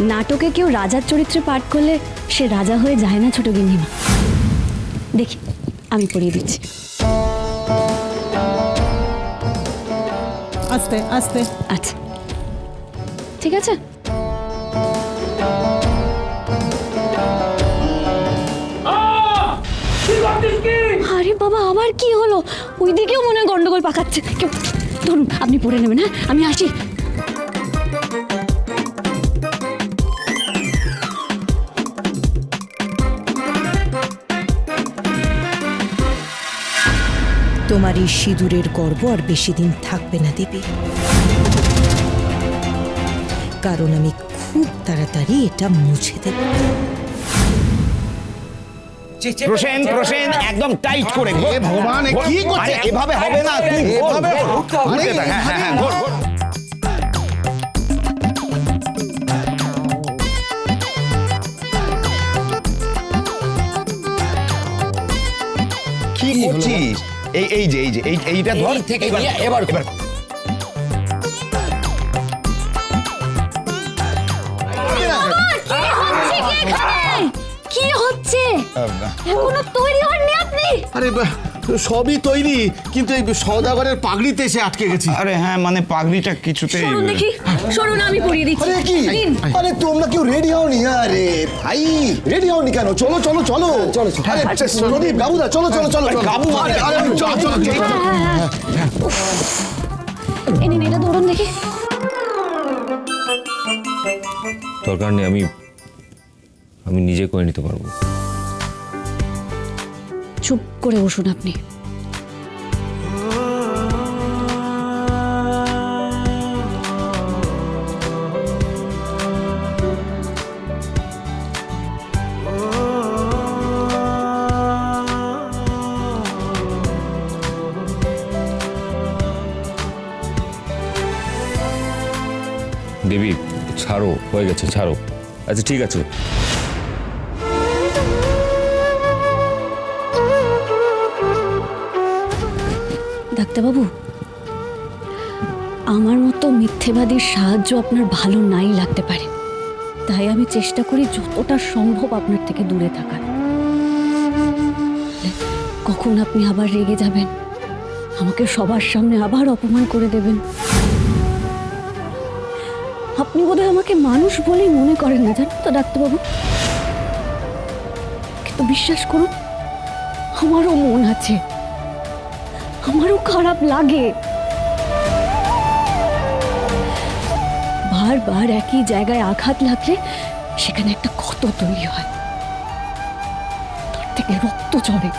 নাটকে কেউ রাজার চরিত্রে পাঠ করলে সে রাজা হয়ে যায় না ছোট গিন্নিমা। দেখি আমি পড়িয়ে দিচ্ছি। আস্তে আস্তে। আচ্ছা। ঠিক আছে? আরে বাবা আবার কি হলো? ওইদিকেও মনে হয় গন্ডগোল পাকাচ্ছে। কেউ ধরুন আপনি পড়ে নেবেন হ্যাঁ? আমি আসি। তোমার এই সিঁদুরের গর্ব আর বেশি দিন থাকবে না দেবী। কারণ আমি খুব তাড়াতাড়ি এটা মুছে দেব। প্রসেন প্রসেন একদম টাইট করে এ ভগবান, কি করছে? এভাবে হবে না তুই এভাবে হ্যাঁ, হ্যাঁ, হ্যাঁ, ঘোর, ঘোর। কি করছিস এই এই যে এই যে এই এইটা ধর থেকে এবার এবার এবার কি হচ্ছে? এখনও তৈরি হননি আপনি? আরে বাহ, সবই তৈরি কিন্তু এই সৌদাগরের পাগড়িতে এসে আটকে গেছি। আরে হ্যাঁ মানে পাগড়িটা কিছুতে সরুন দেখি সরুন আমি পড়িয়ে দিচ্ছি। আরে কি? আরে তোমরা কেউ রেডি হওনি? আরে ভাই রেডি হওনি কেন? চলো চলো চলো। চলো আরে প্রদীপ বাবুদা চলো চলো চলো চলো বাবু, আরে আরে চলো চলো চলো হ্যাঁ, হ্যাঁ, নিন এটা ধরুন দেখি। দরকার নেই আমি আমি নিজে করে নিতে পারব। চুপ করে বসুন আপনি। দেবী ছাড়ো হয়ে গেছে ছাড়ো। আচ্ছা ঠিক আছে। ডাক্তারবাবু আমার মতো মিথ্যেবাদীর সাহায্য আপনার ভালো নাই লাগতে পারে। তাই আমি চেষ্টা করি যতটা সম্ভব আপনার থেকে দূরে থাকার। কখন আপনি আবার রেগে যাবেন? আমাকে সবার সামনে আবার অপমান করে দেবেন। আপনি বোধহয় আমাকে মানুষ বলেই মনে করেন না, জানেন তো ডাক্তারবাবু? কিন্তু বিশ্বাস করুন, আমারও মন আছে। আমারও খারাপ লাগে। বারবার একই জায়গায় আঘাত লাগলে সেখানে একটা ক্ষত তৈরি হয়। তার থেকে রক্ত ঝরে।